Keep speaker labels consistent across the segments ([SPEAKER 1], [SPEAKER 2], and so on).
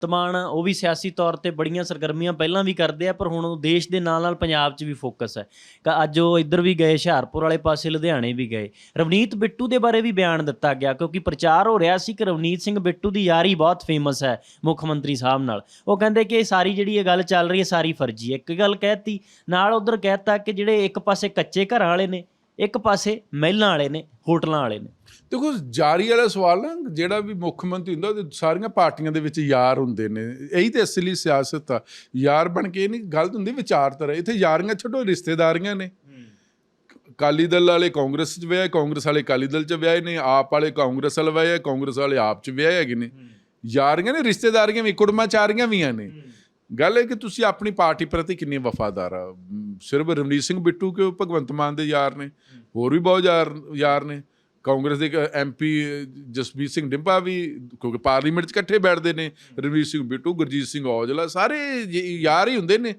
[SPEAKER 1] ਤਮਾਨ ਉਹ ਵੀ ਸਿਆਸੀ ਤੌਰ ਤੇ ਬੜੀਆਂ ਸਰਗਰਮੀਆਂ ਪਹਿਲਾਂ ਵੀ ਕਰਦੇ ਆ, ਪਰ ਹੁਣ ਉਹ ਦੇਸ਼ ਦੇ ਨਾਲ ਨਾਲ ਪੰਜਾਬ 'ਚ ਵੀ ਫੋਕਸ ਹੈ। ਕਿ ਅੱਜ ਉਹ ਇੱਧਰ ਵੀ ਗਏ, ਹੁਸ਼ਿਆਰਪੁਰ ਵਾਲੇ ਪਾਸੇ ਲੁਧਿਆਣੇ ਵੀ ਗਏ। ਰਵਨੀਤ ਬਿੱਟੂ ਦੇ ਬਾਰੇ ਵੀ ਬਿਆਨ ਦਿੱਤਾ ਗਿਆ, ਕਿਉਂਕਿ ਪ੍ਰਚਾਰ ਹੋ ਰਿਹਾ ਸੀ ਕਿ ਰਵਨੀਤ ਸਿੰਘ ਬਿੱਟੂ ਦੀ ਯਾਰੀ ਬਹੁਤ ਫੇਮਸ ਹੈ ਮੁੱਖ ਮੰਤਰੀ ਸਾਹਿਬ ਨਾਲ। ਉਹ ਕਹਿੰਦੇ ਕਿ ਇਹ ਸਾਰੀ ਜਿਹੜੀ ਇਹ ਗੱਲ ਚੱਲ ਰਹੀ ਹੈ, ਸਾਰੀ ਫਰਜ਼ੀ ਹੈ। ਇੱਕ ਗੱਲ ਕਹਿਤੀ, ਨਾਲ ਉਧਰ ਕਹਿਤਾ ਕਿ ਜਿਹੜੇ ਇੱਕ ਪਾਸੇ ਕੱਚੇ ਘਰਾਂ ਵਾਲੇ ਨੇ ਇੱਕ ਪਾਸੇ ਮਹਿਲਾਂ ਵਾਲੇ ਨੇ, ਹੋਟਲਾਂ ਵਾਲੇ ਨੇ।
[SPEAKER 2] ਦੇਖੋ, ਜਾਰੀ ਵਾਲਾ ਸਵਾਲ ਨਾ, ਜਿਹੜਾ ਵੀ ਮੁੱਖ ਮੰਤਰੀ ਹੁੰਦਾ ਉਹ ਸਾਰੀਆਂ ਪਾਰਟੀਆਂ ਦੇ ਵਿੱਚ ਯਾਰ ਹੁੰਦੇ ਨੇ। ਇਹੀ ਤੇ ਅਸਲੀ ਸਿਆਸਤ ਆ। ਯਾਰ ਬਣ ਕੇ ਇਹ ਨਹੀਂ, ਗਲਤ ਹੁੰਦੀ ਵਿਚਾਰਧਾਰਾ ਇੱਥੇ ਯਾਰੀਆਂ ਛੱਡੋ, ਰਿਸ਼ਤੇਦਾਰੀਆਂ ਨੇ। ਅਕਾਲੀ ਦਲ ਵਾਲੇ ਕਾਂਗਰਸ 'ਚ ਵਿਆਹੇ, ਕਾਂਗਰਸ ਵਾਲੇ ਅਕਾਲੀ ਦਲ 'ਚ ਵਿਆਹੇ ਨੇ, ਆਪ ਵਾਲੇ ਕਾਂਗਰਸ ਵਾਲੇ ਵਿਆਹੇ, ਕਾਂਗਰਸ ਵਾਲੇ ਆਪ 'ਚ ਵਿਆਹੇ ਹੈਗੇ ਨੇ। ਯਾਰੀਆਂ ਨੇ, ਰਿਸ਼ਤੇਦਾਰੀਆਂ ਵੀ ਕੁੜਮਾਚਾਰੀਆਂ ਵੀ ਆ ਨੇ। ਗੱਲ ਇਹ ਕਿ ਤੁਸੀਂ ਆਪਣੀ ਪਾਰਟੀ ਪ੍ਰਤੀ ਕਿੰਨੇ ਵਫਾਦਾਰ ਆ? ਸਿਰਫ ਰਵਨੀਤ ਸਿੰਘ ਬਿੱਟੂ ਕਿ ਭਗਵੰਤ ਮਾਨ ਦੇ ਯਾਰ ਨੇ, ਹੋਰ ਵੀ ਬਹੁਤ ਯਾਰ ਯਾਰ ਨੇ। ਕਾਂਗਰਸ ਦੇ ਐਮਪੀ ਜਸਬੀਰ ਸਿੰਘ ਡਿੰਪਾ ਵੀ, ਕਿਉਂਕਿ ਪਾਰਲੀਮੈਂਟ 'ਚ ਇਕੱਠੇ ਬੈਠਦੇ ਨੇ, ਰਵਨੀਤ ਸਿੰਘ ਬਿੱਟੂ, ਗੁਰਜੀਤ ਸਿੰਘ ਔਜਲਾ, ਸਾਰੇ y- ਯਾਰ ਹੀ ਹੁੰਦੇ ਨੇ।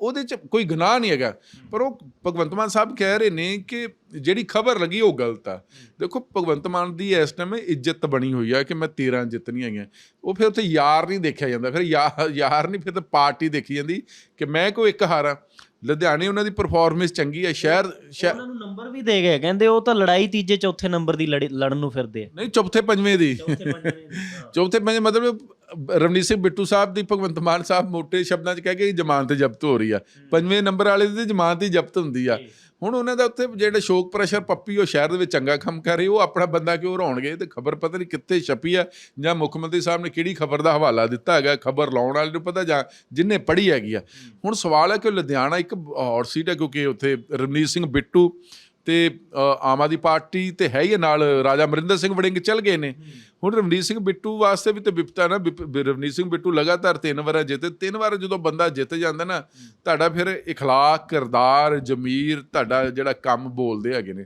[SPEAKER 2] ਉਹਦੇ 'ਚ ਕੋਈ ਗੁਨਾਹ ਨਹੀਂ ਹੈਗਾ। ਪਰ ਉਹ ਭਗਵੰਤ ਮਾਨ ਸਾਹਿਬ ਕਹਿ ਰਹੇ ਨੇ ਕਿ ਜਿਹੜੀ ਖਬਰ ਲੱਗੀ ਉਹ ਗਲਤ ਆ। ਦੇਖੋ, ਭਗਵੰਤ ਮਾਨ ਦੀ ਇਸ ਟਾਈਮ ਇੱਜ਼ਤ ਬਣੀ ਹੋਈ ਆ ਕਿ ਮੈਂ 13 ਜਿੱਤਣੀਆਂ ਹੈਗੀਆਂ ਉਹ ਫਿਰ ਉੱਥੇ ਯਾਰ ਨਹੀਂ ਦੇਖਿਆ ਜਾਂਦਾ। ਫਿਰ ਯਾ- ਯਾਰ ਨਹੀਂ, ਫਿਰ ਤਾਂ ਪਾਰਟੀ ਦੇਖੀ ਜਾਂਦੀ ਕਿ ਮੈਂ ਕੋਈ ਇੱਕ ਹਾਰਾਂ ਲੁਧਿਆਣੇ ਉਹਨਾਂ ਦੀ ਪਰਫਾਰਮੈਂਸ ਚੰਗੀ ਹੈ ਸ਼ਹਿਰ
[SPEAKER 1] ਉਹਨਾਂ ਨੂੰ ਨੰਬਰ ਵੀ ਦੇ ਗਏ ਕਹਿੰਦੇ ਉਹ ਤਾਂ ਲੜਾਈ ਤੀਜੇ ਚੌਥੇ ਨੰਬਰ ਦੀ ਲੜੀ- ਲੜਨ ਨੂੰ ਫਿਰਦੇ ਆ
[SPEAKER 2] ਨਹੀਂ ਚੌਥੇ ਪੰਜਵੇਂ ਦੀ।
[SPEAKER 1] ਚੌਥੇ ਪੰਜਵੇਂ
[SPEAKER 2] ਮਤਲਬ ਰਵਨੀਤ ਸਿੰਘ ਬਿੱਟੂ ਸਾਹਿਬ ਦੀ ਭਗਵੰਤ ਮਾਨ ਸਾਹਿਬ ਮੋٹے ਸ਼ਬਦਾਂ 'ਚ ਕਹਿ ਕੇ ਜ਼ਮਾਨਤ ਜ਼ਬਤ ਹੋ ਰਹੀ ਆ। ਪੰਜਵੇਂ ਨੰਬਰ ਵਾਲੇ ਦੀ ਜ਼ਮਾਨਤ ਹੀ ਜ਼ਬਤ ਹੁੰਦੀ ਆ। ਹੁਣ ਉਹਨਾਂ ਦਾ ਉੱਥੇ ਜਿਹੜਾ ਸ਼ੋਕ ਪ੍ਰੈਸ਼ਰ ਪੱਪੀ ਉਹ ਸ਼ਹਿਰ ਦੇ ਵਿੱਚ ਚੰਗਾ ਕੰਮ ਕਰ ਰਹੀ ਉਹ ਆਪਣਾ ਬੰਦਾ ਕਿਉਂ ਹਰਾਉਣਗੇ? ਤੇ ਖਬਰ ਪਤਾ ਨਹੀਂ ਕਿੱਥੇ ਛਪੀ ਆ। ਜਾਂ ਮੁੱਖ ਮੰਤਰੀ ਸਾਹਿਬ ਨੇ ਕਿਹੜੀ ਖਬਰ ਦਾ ਹਵਾਲਾ ਦਿੱਤਾ ਹੈਗਾ? ਖਬਰ ਲਾਉਣ ਵਾਲੇ ਨੂੰ ਪਤਾ ਜਾਂ ਜਿੰਨੇ ਪੜ੍ਹੀ ਹੈਗੀ ਆ। ਹੁਣ ਸਵਾਲ ਹੈ ਕਿ ਲੁਧਿਆਣਾ ਇੱਕ ਹੌਟ ਸੀਟ ਹੈ ਕਿਉਂਕਿ ਉੱਥੇ ਰਵਨੀਤ ਸਿੰਘ ਬਿੱਟੂ ਤੇ ਅ, ਆਮ ਆਦਮੀ ਪਾਰਟੀ ਤੇ ਹੈ ਹੀ ਹੈ ਨਾਲ ਰਾਜਾ ਅਮਰਿੰਦਰ ਸਿੰਘ ਵੜਿੰਗ ਚੱਲ ਗਏ ਨੇ ਹੁਣ ਰਵਨੀਤ ਸਿੰਘ ਬਿੱਟੂ ਵਾਸਤੇ ਵੀ ਤੇ ਵਿਪਤਾ ਨਾ ਵਿਪ- ਵੀ ਰਵਨੀਤ ਸਿੰਘ ਬਿੱਟੂ ਲਗਾਤਾਰ ਤਿੰਨ ਵਾਰ ਜਿੱਤੇ ਤਿੰਨ ਵਾਰ ਜਦੋਂ ਬੰਦਾ ਜਿੱਤ ਜਾਂਦਾ ਨਾ ਤੁਹਾਡਾ ਫਿਰ اخلاق ਕਿਰਦਾਰ ਜ਼ਮੀਰ ਤੁਹਾਡਾ ਜਿਹੜਾ ਕੰਮ ਬੋਲਦੇ ਹੈਗੇ ਨੇ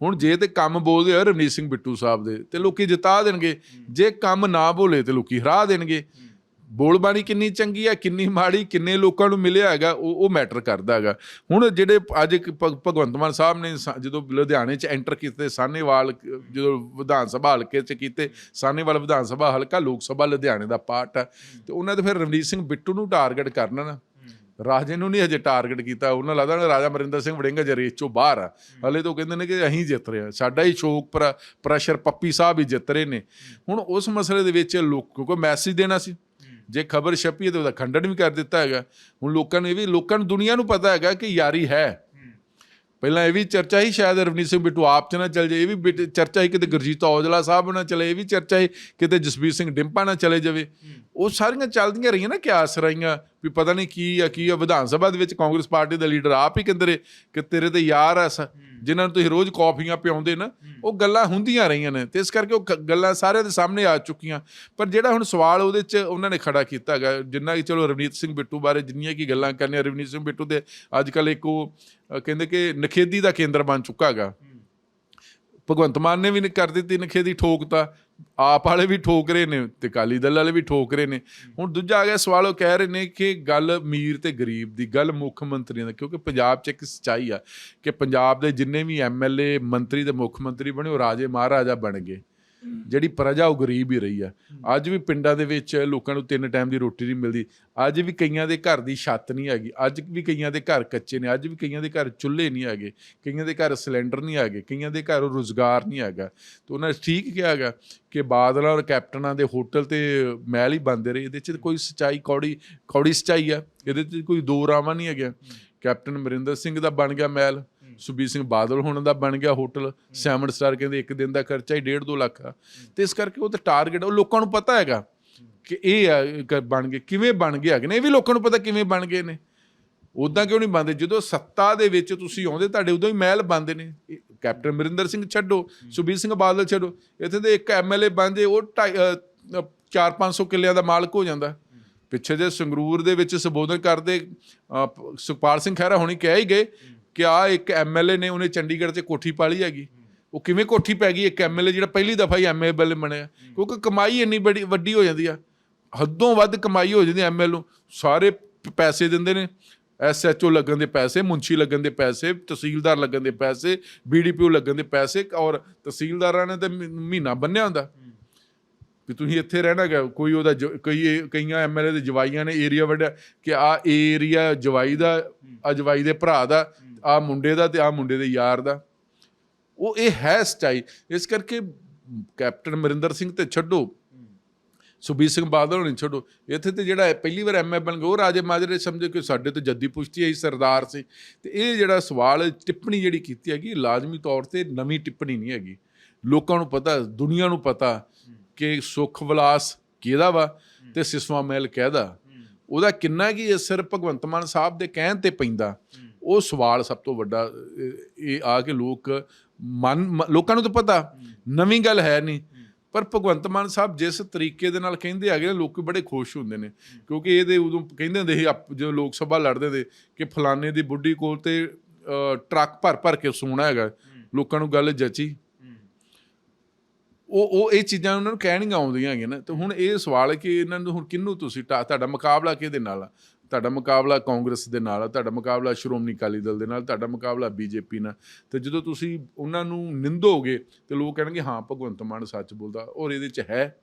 [SPEAKER 2] ਹੁਣ ਜੇ ਤੇ ਕੰਮ ਬੋਲਦੇ ਆ ਰਵਨੀਤ ਸਿੰਘ ਬਿੱਟੂ ਸਾਹਿਬ ਦੇ ਤੇ ਲੋਕੀ ਜਿਤਾ ਦੇਣਗੇ ਜੇ ਕੰਮ ਨਾ ਬੋਲੇ ਤੇ ਲੋਕੀ ਹਰਾ ਦੇਣਗੇ ਬੋਲਬਾਣੀ ਕਿੰਨੀ ਚੰਗੀ ਹੈ ਕਿੰਨੀ ਮਾੜੀ, ਕਿੰਨੇ ਲੋਕਾਂ ਨੂੰ ਮਿਲਿਆ ਹੈਗਾ, ਉਹ ਉਹ ਮੈਟਰ ਕਰਦਾ ਹੈਗਾ। ਹੁਣ ਜਿਹੜੇ ਅੱਜ ਭਗਵੰਤ ਮਾਨ ਸਾਹਿਬ ਨੇ ਸਾ- ਜਦੋਂ ਲੁਧਿਆਣੇ 'ਚ ਐਂਟਰ ਕੀਤੇ ਸਾਨੇਵਾਲ ਜਦੋਂ ਵਿਧਾਨ ਸਭਾ ਹਲਕੇ 'ਚ ਕੀਤੇ ਸਾਨੇਵਾਲ ਵਿਧਾਨ ਸਭਾ ਹਲਕਾ, ਲੋਕ ਸਭਾ ਲੁਧਿਆਣੇ ਦਾ ਪਾਰਟ ਆ, ਤੇ ਉਹਨਾਂ ਦੇ ਫਿਰ ਰਵਨੀਤ ਸਿੰਘ ਬਿੱਟੂ ਨੂੰ ਟਾਰਗੇਟ ਕਰਨਾ ਨਾ। ਰਾਜੇ ਨੂੰ ਨਹੀਂ ਹਜੇ ਟਾਰਗੇਟ ਕੀਤਾ, ਉਹਨਾਂ ਲੱਗਦਾ ਰਾਜਾ ਅਮਰਿੰਦਰ ਸਿੰਘ ਵੜਿੰਗਾ ਜੇ ਰੇਸ ਚੋਂ ਬਾਹਰ ਆ। ਹਲੇ ਤਾਂ ਉਹ ਕਹਿੰਦੇ ਨੇ ਕਿ ਅਸੀਂ ਜਿੱਤ ਰਹੇ ਹਾਂ। ਸਾਡਾ ਹੀ ਸ਼ੌਕ ਪਰ ਪ੍ਰੈਸ਼ਰ ਪੱਪੀ ਸਾਹਿਬ ਹੀ ਜਿੱਤ ਰਹੇ ਨੇ। ਹੁਣ ਉਸ ਮਸਲੇ ਦੇ ਵਿੱਚ ਲੋਕ, ਕਿਉਂਕਿ ਮੈਸੇਜ ਦੇਣਾ ਸੀ ਜੇ ਖਬਰ ਛਪੀ ਹੈ ਤਾਂ ਉਹਦਾ ਖੰਡਨ ਵੀ ਕਰ ਦਿੱਤਾ ਹੈਗਾ। ਹੁਣ ਲੋਕਾਂ ਨੂੰ ਇਹ ਵੀ, ਲੋਕਾਂ ਨੂੰ ਦੁਨੀਆ ਨੂੰ ਪਤਾ ਹੈਗਾ ਕਿ ਯਾਰੀ ਹੈ। ਪਹਿਲਾਂ ਇਹ ਵੀ ਚਰਚਾ ਹੀ ਸ਼ਾਇਦ ਰਵਨੀਤ ਸਿੰਘ ਬਿੱਟੂ ਆਪ ਚ ਨਾ ਚੱਲ ਜਾਏ, ਇਹ ਵੀ ਬਿਟ- ਚਰਚਾ ਹੀ ਕਿਤੇ ਗੁਰਜੀਤ ਔਜਲਾ ਸਾਹਿਬ ਨਾਲ ਚਲੇ, ਇਹ ਵੀ ਚਰਚਾ ਹੀ ਕਿਤੇ ਜਸਬੀਰ ਸਿੰਘ ਡਿੰਪਾ ਨਾਲ ਚਲੇ ਜਾਵੇ। ਉਹ ਸਾਰੀਆਂ ਚੱਲਦੀਆਂ ਰਹੀਆਂ ਨਾ ਕਿਆਸ ਰਹੀਆਂ ਵੀ ਪਤਾ ਨਹੀਂ ਕੀ ਆ ਕੀ ਆ। ਵਿਧਾਨ ਸਭਾ ਦੇ ਵਿੱਚ ਕਾਂਗਰਸ ਪਾਰਟੀ ਦਾ ਲੀਡਰ ਆਪ ਹੀ ਕਹਿੰਦੇ ਰਹੇ ਕਿ ਤੇਰੇ ਤੇ ਯਾਰ ਆ ਸ- ਜਿਨ੍ਹਾਂ ਨੂੰ ਤੁਸੀਂ ਰੋਜ਼ ਕਾਫੀਆਂ ਪਿਆਉਂਦੇ ਨਾ ਉਹ ਗੱਲਾਂ ਹੁੰਦੀਆਂ ਰਹੀਆਂ ਨੇ। ਤੇ ਇਸ ਕਰਕੇ ਉਹ ਗ- ਗੱਲਾਂ ਸਾਰਿਆਂ ਦੇ ਸਾਹਮਣੇ ਆ ਚੁੱਕੀਆਂ। ਪਰ ਜਿਹੜਾ ਹੁਣ ਸਵਾਲ ਉਹਦੇ 'ਚ ਉਹਨਾਂ ਨੇ ਖੜਾ ਕੀਤਾ ਹੈਗਾ ਜਿੰਨਾ ਕਿ ਚਲੋ ਰਵਨੀਤ ਸਿੰਘ ਬਿੱਟੂ ਬਾਰੇ ਜਿੰਨੀਆਂ ਕੀ ਗੱਲਾਂ ਕਰਨੀਆਂ ਰਵਨੀਤ ਸਿੰਘ ਬਿੱਟੂ ਦੇ ਅੱਜ ਕੱਲ ਇੱਕ ਉਹ ਅ, ਕਹਿੰਦੇ ਕਿ ਨਖੇਦੀ ਦਾ ਕੇਂਦਰ ਬਣ ਚੁੱਕਾ ਹੈਗਾ। ਭਗਵੰਤ ਮਾਨ ਨੇ ਵੀ ਨ- ਕਰ ਦਿੱਤੀ ਨਖੇਦੀ ਠੋਕਤਾ। ਆਪ ਵਾਲੇ ਵੀ ਠੋਕ ਰਹੇ ਨੇ ਤੇ ਕਾਲੀ ਦਲ ਵਾਲੇ ਵੀ ਠੋਕ ਰਹੇ ਨੇ। ਹੁਣ ਦੂਜਾ ਆ ਗਿਆ ਸਵਾਲ, ਉਹ ਕਹਿ ਰਹੇ ਨੇ ਕਿ ਗੱਲ ਅਮੀਰ ਤੇ ਗਰੀਬ ਦੀ, ਗੱਲ ਮੁੱਖ ਮੰਤਰੀਆਂ ਦਾ, ਕਿਉਂਕਿ ਪੰਜਾਬ 'ਚ ਇੱਕ ਸੱਚਾਈ ਆ ਕਿ ਪੰਜਾਬ ਦੇ ਜਿੰਨੇ ਵੀ ਐਮਐਲਏ ਮੰਤਰੀ ਤੇ ਮੁੱਖ ਮੰਤਰੀ ਬਣੇ, ਉਹ ਰਾਜੇ ਮਹਾਰਾਜਾ ਬਣ ਗਏ। ਜਿਹੜੀ ਪ੍ਰਜਾ ਉਹ ਗਰੀਬ ਹੀ ਰਹੀ ਆ। ਅੱਜ ਵੀ ਪਿੰਡਾਂ ਦੇ ਵਿੱਚ ਲੋਕਾਂ ਨੂੰ ਤਿੰਨ ਟਾਈਮ ਦੀ ਰੋਟੀ ਨਹੀਂ ਮਿਲਦੀ। ਅੱਜ ਵੀ ਕਈਆਂ ਦੇ ਘਰ ਦੀ ਛੱਤ ਨਹੀਂ ਹੈਗੀ। ਅੱਜ ਵੀ ਕਈਆਂ ਦੇ ਘਰ ਕੱਚੇ ਨੇ। ਅੱਜ ਵੀ ਕਈਆਂ ਦੇ ਘਰ ਚੁੱਲ੍ਹੇ ਨਹੀਂ ਹੈਗੇ। ਕਈਆਂ ਦੇ ਘਰ ਸਿਲੰਡਰ ਨਹੀਂ ਹੈਗੇ। ਕਈਆਂ ਦੇ ਘਰ ਰੋਜ਼ਗਾਰ ਨਹੀਂ ਹੈਗਾ। ਤੇ ਉਹਨਾਂ ਠੀਕ ਕਿਹਾ ਹੈਗਾ ਕਿ ਬਾਦਲਾਂ ਔਰ ਕੈਪਟਨਾਂ ਦੇ ਹੋਟਲ ਤੇ ਮਹਿਲ ਹੀ ਬੰਦੇ ਰਹੇ। ਇਹਦੇ 'ਚ ਕੋਈ ਸਚਾਈ ਕੌੜੀ ਕੌੜੀ ਸਚਾਈ ਆ। ਇਹਦੇ 'ਚ ਕੋਈ ਦੋ ਰਾਵਾਂ ਨਹੀਂ ਹੈਗਾ ਕੈਪਟਨ ਅਮਰਿੰਦਰ ਸਿੰਘ ਦਾ ਬਣ ਗਿਆ ਮਹਿਲ। ਸੁਬੀਰ ਸਿੰਘ ਬਾਦਲ ਹੁਣ ਦਾ ਬਣ ਗਿਆ ਹੋਟਲ ਸੈਵਨ ਸਟਾਰ ਕਹਿੰਦੇ ਇੱਕ ਦਿਨ ਦਾ ਖਰਚਾ ਹੀ 1.5 2 ਲੱਖ ਆ। ਤੇ ਇਸ ਕਰਕੇ ਉਹ ਤਾਂ ਟਾਰਗੇਟ ਉਹ ਲੋਕਾਂ ਨੂੰ ਪਤਾ ਹੈਗਾ ਕਿ ਇਹ ਆ ਬਣ ਗਏ, ਕਿਵੇਂ ਬਣ ਗਏ ਹੈਗੇ ਨੇ, ਇਹ ਵੀ ਲੋਕਾਂ ਨੂੰ ਪਤਾ ਕਿਵੇਂ ਬਣ ਗਏ ਨੇ। ਉਦਾਂ ਕਿਉਂ ਨਹੀਂ ਬੰਦੇ ਜਦੋਂ ਸੱਤਾ ਦੇ ਵਿੱਚ ਤੁਸੀਂ ਆਉਂਦੇ, ਤੁਹਾਡੇ ਉਦੋਂ ਹੀ ਮਹਿਲ ਬੰਦੇ ਨੇ। ਕੈਪਟਨ ਅਮਰਿੰਦਰ ਸਿੰਘ ਛੱਡੋ, ਸੁਬੀਰ ਸਿੰਘ ਬਾਦਲ ਛੱਡੋ, ਇੱਥੇ ਦੇ ਇੱਕ ਐਮਐਲਏ ਬੰਦੇ ਉਹ 4-500 ਕਿੱਲਿਆਂ ਦਾ ਮਾਲਕ ਹੋ ਜਾਂਦਾ। ਪਿੱਛੇ ਜੇ ਸੰਗਰੂਰ ਦੇ ਵਿੱਚ ਸੰਬੋਧਨ ਕਰਦੇ ਸੁਖਪਾਲ ਸਿੰਘ ਖਹਿਰਾ ਹੁਣੀ ਕਹਿ ਹੀ ਗਏ ਕਿ ਆ ਇੱਕ ਐਮਐਲਏ ਨੇ ਉਹਨੇ ਚੰਡੀਗੜ੍ਹ 'ਚ ਕੋਠੀ ਪਾਲੀ ਹੈਗੀ? ਉਹ ਕਿਵੇਂ ਕੋਠੀ ਪੈ ਗਈ? ਇੱਕ ਐਮਐਲਏ ਜਿਹੜਾ ਪਹਿਲੀ ਦਫਾ ਹੀ ਐਮਐਲਏ ਬਣਿਆ ਕਿਉਂਕਿ ਕਮਾਈ ਇੰਨੀ ਬੜੀ ਵੱਡੀ ਹੋ ਜਾਂਦੀ ਆ। ਹੱਦੋਂ ਵੱਧ ਕਮਾਈ ਹੋ ਜਾਂਦੀ ਐਮਐਲ ਨੂੰ। ਸਾਰੇ ਪੈਸੇ ਦਿੰਦੇ ਨੇ। ਐਸਐਚਓ ਲੱਗਣ ਦੇ ਪੈਸੇ ਮੁੰਸ਼ੀ ਲੱਗਣ ਦੇ ਪੈਸੇ, ਤਹਿਸੀਲਦਾਰ ਲੱਗਣ ਦੇ ਪੈਸੇ ਬੀਡੀਪੀਓ ਲੱਗਣ ਦੇ ਪੈਸੇ, ਔਰ ਤਹਿਸੀਲਦਾਰਾਂ ਨੇ ਤਾਂ ਮਹੀਨਾ ਬੰਨਿਆ ਹੁੰਦਾ। ਵੀ ਤੁਸੀਂ ਇੱਥੇ ਰਹਿਣਾ ਗਾ ਕੋਈ ਉਹਦਾ ਜ- ਕਈ ਇਹ- ਕਈਆਂ ਐਮਐਲਏ ਦੇ ਜਵਾਈਆਂ ਨੇ ਏਰੀਆ ਵੱਡਿਆ ਕਿ ਆ ਏਰੀਆ ਜਵਾਈ ਦਾ ਆ ਜਵਾਈ ਦੇ ਭਰਾ ਦਾ ਆ ਮੁੰਡੇ ਦਾ ਤੇ ਆ ਮੁੰਡੇ ਦੇ ਯਾਰ ਦਾ। ਉਹ ਇਹ ਹੈ ਸਚਾਈ। ਇਸ ਕਰਕੇ ਕੈਪਟਨ ਅਮਰਿੰਦਰ ਸਿੰਘ ਤੇ ਛੱਡੋ। ਸੁਬੀਰ ਸਿੰਘ ਬਾਦਲ ਹੋਣੀ ਛੱਡੋ। ਇੱਥੇ ਤੇ ਜਿਹੜਾ ਪਹਿਲੀ ਵਾਰ ਐਮਏ ਬਣ ਗਿਆ ਉਹ ਰਾਜੇ ਮਾਜਰੇ ਸਮਝੇ ਕਿ ਸਾਡੇ ਤੇ ਜੱਦੀ ਪੁਸ਼ਤੀ ਆਈ ਸਰਦਾਰ ਸੀ। ਤੇ ਇਹ ਜਿਹੜਾ ਸਵਾਲ, ਟਿੱਪਣੀ ਜਿਹੜੀ ਕੀਤੀ ਹੈਗੀ, ਲਾਜ਼ਮੀ ਤੌਰ ਤੇ ਨਵੀਂ ਟਿੱਪਣੀ ਨਹੀਂ ਹੈਗੀ। ਲੋਕਾਂ ਨੂੰ ਪਤਾ, ਦੁਨੀਆ ਨੂੰ ਪਤਾ ਕਿ ਸੁਖ ਵਿਲਾਸ ਕਿਹਦਾ ਵਾ? ਤੇ ਸਿਸਵਾ ਮਹਿਲ ਕਿਹਦਾ। ਉਹਦਾ ਕਿੰਨਾ ਕੀ ਅਸਰ ਭਗਵੰਤ ਮਾਨ ਸਾਹਿਬ ਦੇ ਕਹਿਣ ਤੇ ਪੈਂਦਾ। ਉਹ ਸਵਾਲ ਸਭ ਤੋਂ ਵੱਡਾ ਇਹ- ਆ ਕੇ ਲੋਕ ਮਨ ਲੋਕਾਂ ਨੂੰ ਤਾਂ ਪਤਾ ਨਵੀਂ ਗੱਲ ਹੈ ਨਹੀਂ। ਪਰ ਭਗਵੰਤ ਮਾਨ ਸਾਹਿਬ ਜਿਸ ਤਰੀਕੇ ਦੇ ਨਾਲ ਕਹਿੰਦੇ ਹੈਗੇ ਲੋਕੀ ਬੜੇ ਖੁਸ਼ ਹੁੰਦੇ ਨੇ। ਕਿਉਂਕਿ ਇਹਦੇ ਉਦੋਂ ਕਹਿੰਦੇ ਹੁੰਦੇ ਸੀ ਜਦੋਂ ਲੋਕ ਸਭਾ ਲੜਦੇ ਦੇ ਕਿ ਫਲਾਣੇ ਦੀ ਬੁੱਢੀ ਕੋਲ ਤੇ ਟਰੱਕ ਭਰ ਭਰ ਕੇ ਸੋਨਾ ਹੈਗਾ। ਲੋਕਾਂ ਨੂੰ ਗੱਲ ਜਚੀ। ਉਹ ਉਹ ਇਹ ਚੀਜ਼ਾਂ ਉਹਨਾਂ ਨੂੰ ਕਹਿਣੀਆਂ ਆਉਂਦੀਆਂ ਹੈਗੀਆਂ ਨਾ। ਤੇ ਹੁਣ ਇਹ ਸਵਾਲ ਹੈ ਕਿ ਇਹਨਾਂ ਨੂੰ ਹੁਣ ਕਿਹਨੂੰ ਤੁਸੀਂ ਟਾ- ਤੁਹਾਡਾ ਮੁਕਾਬਲਾ ਕਿਹਦੇ ਨਾਲ ਆ? ਤੁਹਾਡਾ ਮੁਕਾਬਲਾ ਕਾਂਗਰਸ ਦੇ ਨਾਲ ਆ, ਤੁਹਾਡਾ ਮੁਕਾਬਲਾ ਸ਼੍ਰੋਮਣੀ ਅਕਾਲੀ ਦਲ ਦੇ ਨਾਲ, ਤੁਹਾਡਾ ਮੁਕਾਬਲਾ ਬੀਜੇਪੀ ਨਾਲ। ਤੇ ਜਦੋਂ ਤੁਸੀਂ ਉਹਨਾਂ ਨੂੰ ਨਿੰਦੋਗੇ ਤੇ ਲੋਕ ਕਹਿਣਗੇ, ਹਾਂ, ਭਗਵੰਤ ਮਾਨ ਸੱਚ ਬੋਲਦਾ। ਔਰ ਇਹਦੇ ਚ ਹੈ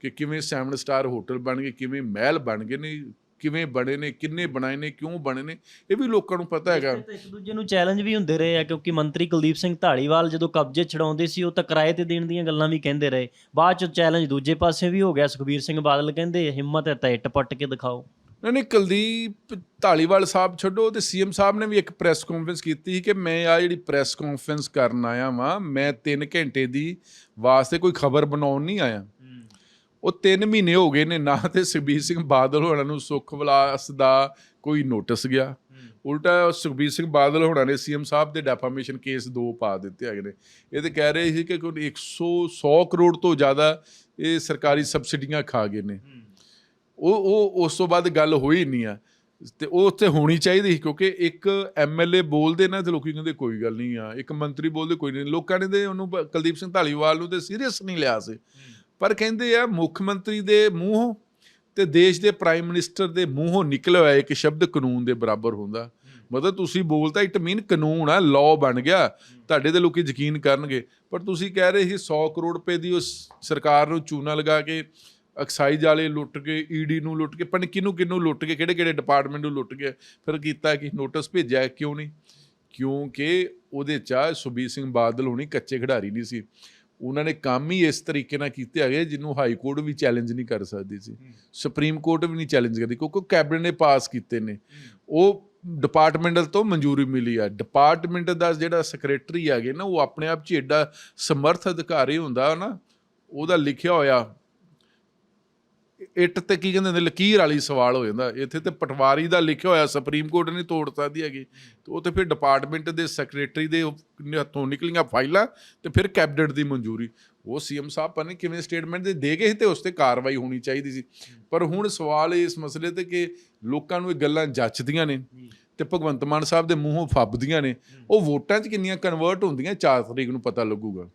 [SPEAKER 2] ਕਿ ਕਿਵੇਂ ਸੈਵਨ ਸਟਾਰ ਹੋਟਲ ਬਣ ਗਏ, ਕਿਵੇਂ ਮਹਿਲ ਬਣ ਗਏ। ਨੇ ਕਿਵੇਂ ਬਣੇ ਨੇ ਕਿੰਨੇ ਬਣਾਏ ਨੇ ਕਿਉਂ ਬਣੇ ਨੇ ਇਹ ਵੀ ਲੋਕਾਂ ਨੂੰ ਪਤਾ ਹੈਗਾ।
[SPEAKER 1] ਇੱਕ ਦੂਜੇ ਨੂੰ ਚੈਲੰਜ ਵੀ ਹੁੰਦੇ ਰਹੇ ਆ ਕਿਉਂਕਿ ਮੰਤਰੀ ਕੁਲਦੀਪ ਸਿੰਘ ਢਾਲੀਵਾਲ ਜਦੋਂ ਕਬਜ਼ੇ ਛਡਾਉਂਦੇ ਸੀ ਉਹ ਤਾਂ ਕਿਰਾਏ ਤੇ ਦੇਣ ਦੀਆਂ ਗੱਲਾਂ ਵੀ ਕਹਿੰਦੇ ਰਹੇ। ਬਾਅਦ ਚ ਚੈਲੰਜ ਦੂਜੇ ਪਾਸੇ ਵੀ ਹੋ ਗਿਆ ਸੁਖਬੀਰ ਸਿੰਘ ਬਾਦਲ ਕਹਿੰਦੇ ਹਿੰਮਤ ਹੈ ਤਾਂ ਇੱਟ ਪੱਟ ਕੇ ਦਿਖਾਓ।
[SPEAKER 2] ਨਹੀਂ ਨਹੀਂ ਕੁਲਦੀਪ ਢਾਲੀਵਾਲ ਸਾਹਿਬ ਛੱਡੋ ਤੇ ਸੀਐਮ ਸਾਹਿਬ ਨੇ ਵੀ ਇੱਕ ਪ੍ਰੈਸ ਕਾਨਫਰੰਸ ਕੀਤੀ ਸੀ ਕਿ ਮੈਂ ਆ ਜਿਹੜੀ ਪ੍ਰੈਸ ਕਾਨਫਰੰਸ ਕਰਨ ਆਇਆ ਵਾਂ ਮੈਂ 3 ਘੰਟੇ ਦੀ ਵਾਸਤੇ ਕੋਈ ਖਬਰ ਬਣਾਉਣ ਨਹੀਂ ਆਇਆ। ਉਹ 3 ਮਹੀਨੇ ਹੋ ਗਏ ਨੇ ਨਾ ਤੇ ਸੁਖਬੀਰ ਸਿੰਘ ਬਾਦਲ ਹੋਣਾ ਨੂੰ ਸੁੱਖ ਵਿਲਾਸ ਦਾ ਕੋਈ ਨੋਟਿਸ ਗਿਆ। ਉਲਟਾ ਸੁਖਬੀਰ ਸਿੰਘ ਬਾਦਲ ਹੋਣਾ ਨੇ ਸੀਐਮ ਸਾਹਿਬ ਦੇ ਡੈਫਾਮੇਸ਼ਨ ਕੇਸ ਦੋ ਪਾ ਦਿੱਤੇ ਹੈਗੇ ਨੇ। ਇਹ ਤੇ ਕਹਿ ਰਹੇ ਸੀ ਕਿ ਕੋਈ 100 100 ਕਰੋੜ ਤੋਂ ਜ਼ਿਆਦਾ ਇਹ ਸਰਕਾਰੀ ਸਬਸਿਡੀਆਂ ਖਾ ਗਏ ਨੇ। ਉਹ ਉਹ ਉਸ ਤੋਂ ਬਾਅਦ ਗੱਲ ਹੋਈ ਨਹੀਂ ਆ। ਤੇ ਉਹ ਉੱਥੇ ਹੋਣੀ ਚਾਹੀਦੀ ਸੀ ਕਿਉਂਕਿ ਇੱਕ ਐਮਐਲਏ ਬੋਲਦੇ ਨਾ ਤੇ ਲੋਕੀ ਕਹਿੰਦੇ ਕੋਈ ਗੱਲ ਨਹੀਂ ਆ। ਇੱਕ ਮੰਤਰੀ ਬੋਲਦੇ ਕੋਈ ਨਹੀਂ। ਲੋਕਾਂ ਨੇ ਤੇ ਉਹਨੂੰ ਕੁਲਦੀਪ ਸਿੰਘ ਢਾਲੀਵਾਲ ਨੂੰ ਤੇ ਸੀਰੀਅਸ ਨਹੀਂ ਲਿਆ ਸੀ। ਪਰ ਕਹਿੰਦੇ ਆ, ਮੁੱਖ ਮੰਤਰੀ ਦੇ ਮੂੰਹੋਂ ਤੇ ਦੇਸ਼ ਦੇ ਪ੍ਰਾਈਮ ਮਿਨਿਸਟਰ ਦੇ ਮੂੰਹੋਂ ਨਿਕਲਿਆ ਹੋਇਆ ਇੱਕ ਸ਼ਬਦ ਕਾਨੂੰਨ ਦੇ ਬਰਾਬਰ ਹੁੰਦਾ। ਮਤਲਬ ਤੁਸੀਂ ਬੋਲਤਾ ਇਟ ਮੀਨ ਕਾਨੂੰਨ ਆ ਲਾਅ ਬਣ ਗਿਆ। ਤੁਹਾਡੇ ਤੇ ਲੋਕੀ ਯਕੀਨ ਕਰਨਗੇ। ਪਰ ਤੁਸੀਂ ਕਹਿ ਰਹੇ ਸੀ 100 ਕਰੋੜ ਰੁਪਏ ਦੀ ਉਸ ਸਰਕਾਰ ਨੂੰ ਚੂਨਾ ਲਗਾ ਕੇ ਐਕਸਾਈਜ਼ ਵਾਲੇ ਲੁੱਟ ਕੇ ਈਡੀ ਨੂੰ ਲੁੱਟ ਕੇ ਪਨ ਕਿਹਨੂੰ ਕਿਹਨੂੰ ਲੁੱਟ ਕੇ, ਕਿਹੜੇ ਕਿਹੜੇ ਡਿਪਾਰਟਮੈਂਟ ਨੂੰ ਲੁੱਟ ਕੇ ਫਿਰ ਕੀਤਾ ਕਿ? ਨੋਟਿਸ ਭੇਜਿਆ, ਕਿਉਂ ਨਹੀਂ ਕਿਉਂਕਿ ਉਹਦੇ ਚ ਸੁਬੀਰ ਸਿੰਘ ਬਾਦਲ ਹੋਣੀ ਕੱਚੇ ਖਿਡਾਰੀ ਨਹੀਂ ਸੀ। ਉਹਨਾਂ ਨੇ ਕੰਮ ਹੀ ਇਸ ਤਰੀਕੇ ਨਾਲ ਕੀਤੇ ਹੈਗੇ ਜਿਹਨੂੰ ਹਾਈ ਕੋਰਟ ਵੀ ਚੈਲੰਜ ਨਹੀਂ ਕਰ ਸਕਦੀ ਸੀ। ਸੁਪਰੀਮ ਕੋਰਟ ਵੀ ਨਹੀਂ ਚੈਲੰਜ ਕਰਦੀ ਕਿਉਂਕਿ ਕੈਬਨਿਟ ਨੇ ਪਾਸ ਕੀਤੇ ਨੇ। ਉਹ ਡਿਪਾਰਟਮੈਂਟਲ ਤੋਂ ਮਨਜ਼ੂਰੀ ਮਿਲੀ ਆ। ਡਿਪਾਰਟਮੈਂਟ ਦਾ ਜਿਹੜਾ ਸੈਕਟਰੀ ਹੈਗੇ ਨਾ ਉਹ ਆਪਣੇ ਆਪ 'ਚ ਏਡਾ ਸਮਰਥ ਅਧਿਕਾਰੀ ਹੁੰਦਾ ਨਾ ਉਹਦਾ ਲਿਖਿਆ ਹੋਇਆ ਇੱਟ ਤੇ ਕੀ ਕਹਿੰਦੇ ਨੇ, ਲਕੀਰ ਵਾਲੀ ਸਵਾਲ ਹੋ ਜਾਂਦਾ। ਇੱਥੇ ਤੇ ਪਟਵਾਰੀ ਦਾ ਲਿਖਿਆ ਹੋਇਆ, ਸੁਪਰੀਮ ਕੋਰਟ ਨਹੀਂ ਤੋੜ ਸਕਦੀ ਹੈਗੀ। ਤੇ ਉਹ ਤੇ ਫਿਰ ਡਿਪਾਰਟਮੈਂਟ ਦੇ ਸੈਕਟਰੀ ਦੇ ਹੱਥੋਂ ਨਿਕਲੀਆਂ ਫਾਈਲਾਂ ਤੇ ਫਿਰ ਕੈਬਨਿਟ ਦੀ ਮਨਜ਼ੂਰੀ। ਉਹ ਸੀਐਮ ਸਾਹਿਬ ਪਤਾ ਨਹੀਂ ਕਿਵੇਂ ਸਟੇਟਮੈਂਟ ਦੇ ਦੇ ਗਏ ਸੀ ਤੇ ਉਸ ਤੇ ਕਾਰਵਾਈ ਹੋਣੀ ਚਾਹੀਦੀ ਸੀ। ਪਰ ਹੁਣ ਸਵਾਲ ਇਸ ਮਸਲੇ ਤੇ ਕਿ ਲੋਕਾਂ ਨੂੰ ਇਹ ਗੱਲਾਂ ਜੱਚਦੀਆਂ ਨੇ ਤੇ ਭਗਵੰਤ ਮਾਨ ਸਾਹਿਬ ਦੇ ਮੂੰਹੋਂ ਫੱਬਦੀਆਂ ਨੇ। ਉਹ ਵੋਟਾਂ 'ਚ ਕਿੰਨੀਆਂ ਕਨਵਰਟ ਹੁੰਦੀਆਂ 4 ਤਰੀਕ ਨੂੰ ਪਤਾ ਲੱਗੂਗਾ।